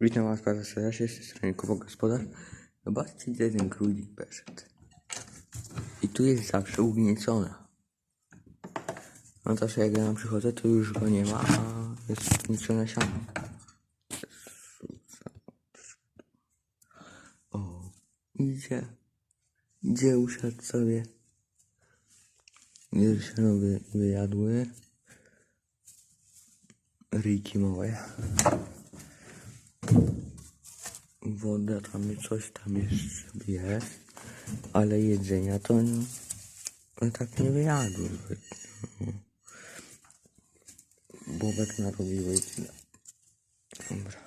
Witam Was bardzo serdecznie, z strony Kubo Gospodarz. Zobaczcie, gdzie ten królik poszedł. I tu jest zawsze ugniecona. No zawsze jak ja przychodzę, to już go nie ma, a jest ugniecone siano. O, idzie. Idzie usiadł sobie. Gdzie siano wy, wyjadły. Ryjki małe. Woda tam coś tam jeszcze jest, ale jedzenia to no, tak nie wyjadły. No. Bobek narobiły i tyle. Dobra.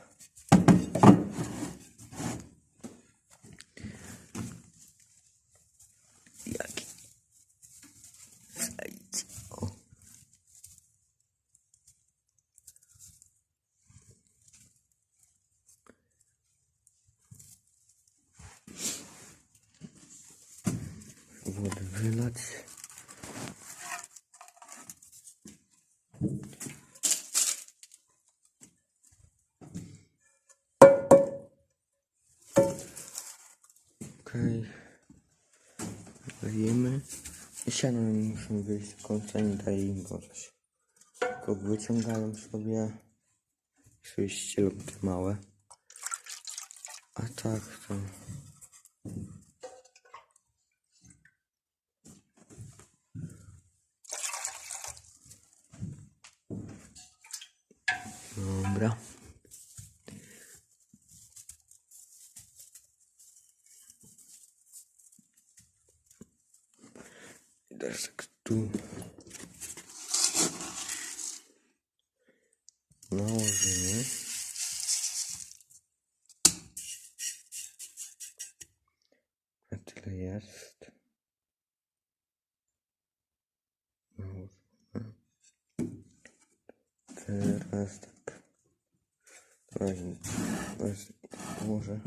Wylać. Okej. Wyjemy. I siano nie muszą wyjść do końca, nie daje im go coś. Tylko wyciągają sobie ścielą te małe. A tak to... Dobra. I Teraz tak tu nałożymy. A tyle jest. Nałożymy. Teraz tak. Teraz, teraz może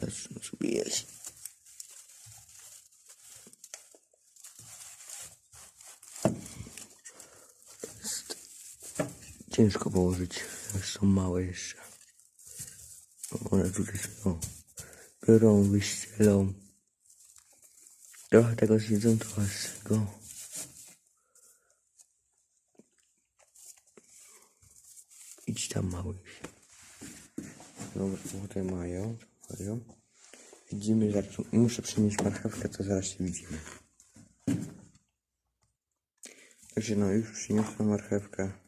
zacznę sobie jeść. Jest ciężko położyć, jak są małe jeszcze. One tutaj są. Biorą, wyścielą. Trochę tego zjedzą, trochę z tego. Idź tam mały. Dobra, tutaj mają, mają. Widzimy, zaraz muszę przynieść marchewkę, to zaraz się widzimy. Także no, już przyniosłem marchewkę.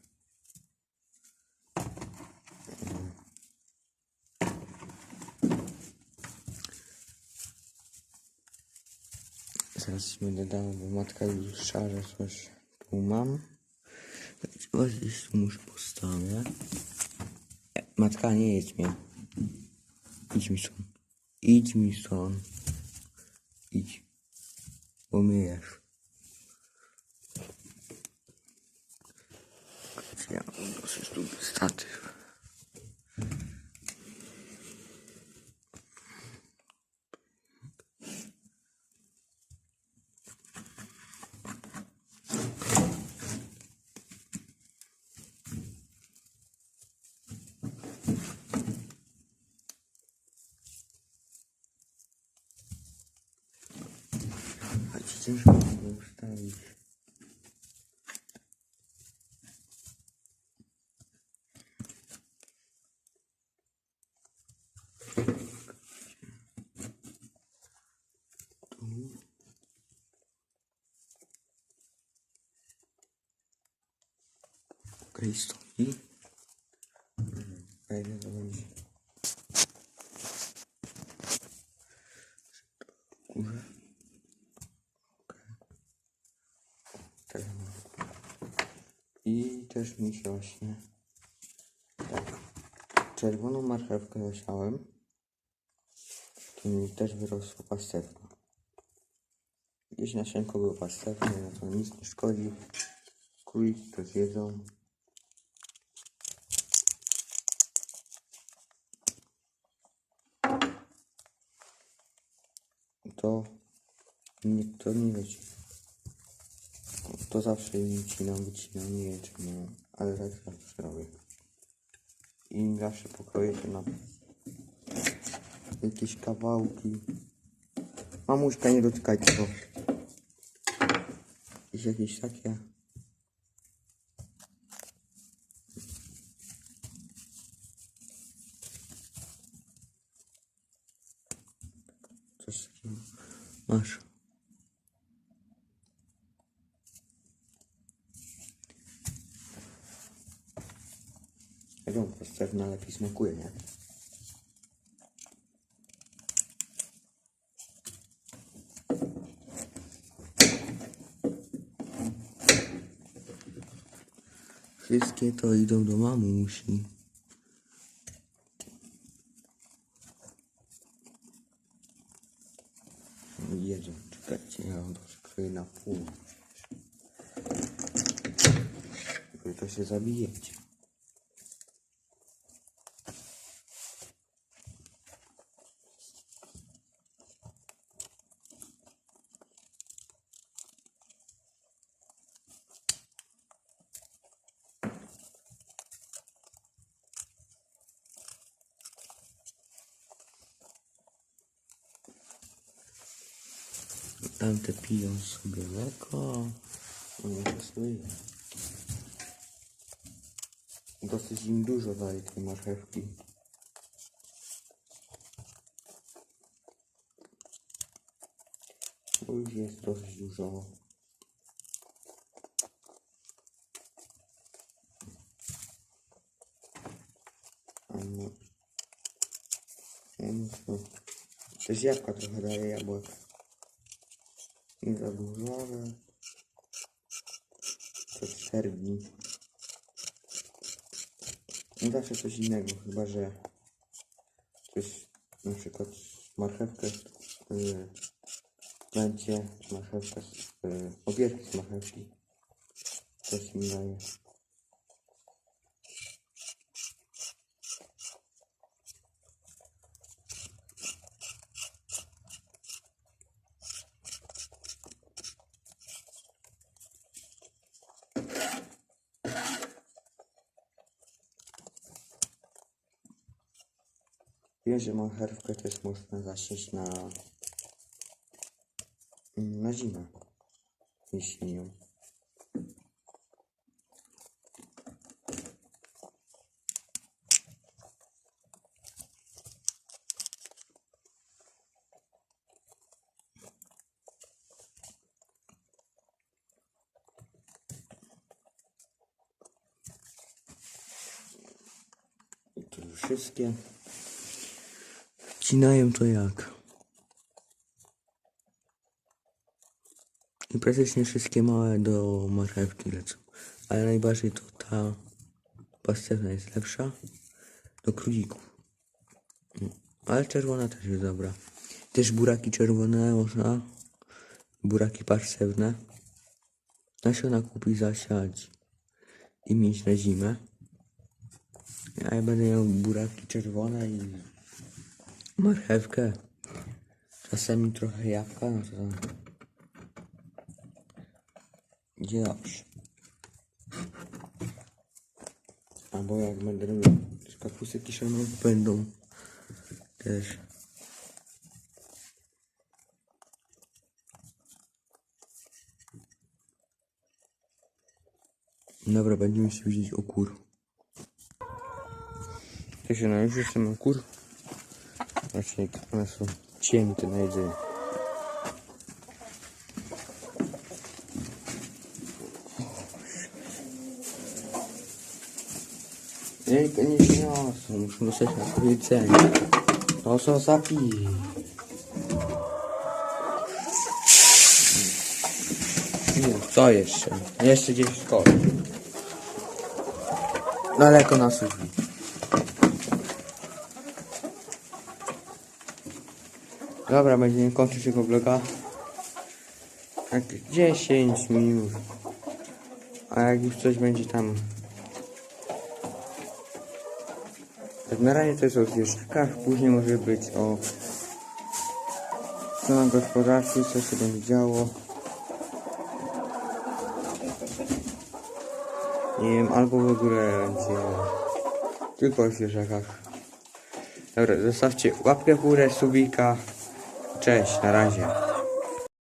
Zaraz będę dał, bo matka już szarze coś tu mam. Gdzieś tu muszę postawię. Matka, nie jedź mnie. Idź mi stąd. Idź mi stąd. Idź. Bo mnie jesz. Ja mam dosyć długi statyw. A ci ciężko było ustawić. Tu. Okej, stoi. Fajnie to będzie. Górze. I też mi się właśnie tak czerwoną marchewkę zasiałem. Tu mi też wyrosła pastewka. Gdzieś nasionko było pastewne, no to nic nie szkodzi. Króliki to zjedzą. To nie, to nie wiecie. To zawsze wycinam, wycinam, nie wiem czemu, ale tak zawsze robię. i zawsze pokroję się na jakieś kawałki. Mamuśka, nie dotykaj tego. Jakieś, jakieś takie. Coś takiego. Masz. Rąbka sterna lepiej smakuje, nie? Wszystkie to idą do mamusi. No Jedzą, czekajcie, ja ją rozkryję na pół. Wy to się zabijecie. Tamte piją sobie mleko. No nie pasuje. Dosyć im dużo daje tej marchewki. Bo już jest dosyć dużo. A no. No co? Też jabłka trochę daje jabłek. Nie za dużo, ale to cztery dni. No zawsze coś innego, chyba że coś na przykład marchewkę yy, będzie marchewkę z yy, obierki z marchewki. Coś mi daje. Wiem, że marchewkę też można zasieć na na zimę jesienią. I to wszystkie. Wcinają to jak? I praktycznie wszystkie małe do marchewki lecą. Ale najbardziej to ta pastewna jest lepsza do królików. Ale czerwona też jest dobra. Też buraki czerwone można. Buraki pastewne. Nasiona kupić, zasiać i mieć na zimę. Ja będę miał buraki czerwone i marchewkę. Czasami trochę jabłka, no to idzie dobrze. Albo jak będę robił też kapustę kiszoną, będą też. Dobra, będziemy się widzieć o kur. Tak się już jestem o kur. Właśnie one są cięte na jedzenie. Jejka nie śniosą, muszę dostać na powiedzenie. To zapij. Nie, co jeszcze? Jeszcze gdzieś w szkole. Daleko na sufi. Dobra, będziemy kończyć tego vloga. Tak 10 minut. A jak już coś będzie tam. Tak na razie to jest o zwierzakach, później może być o co na gospodarstwie, co się będzie działo. Nie wiem, albo w ogóle będzie Tylko o zwierzakach. Dobra, zostawcie łapkę w górę, subika. Cześć, na razie.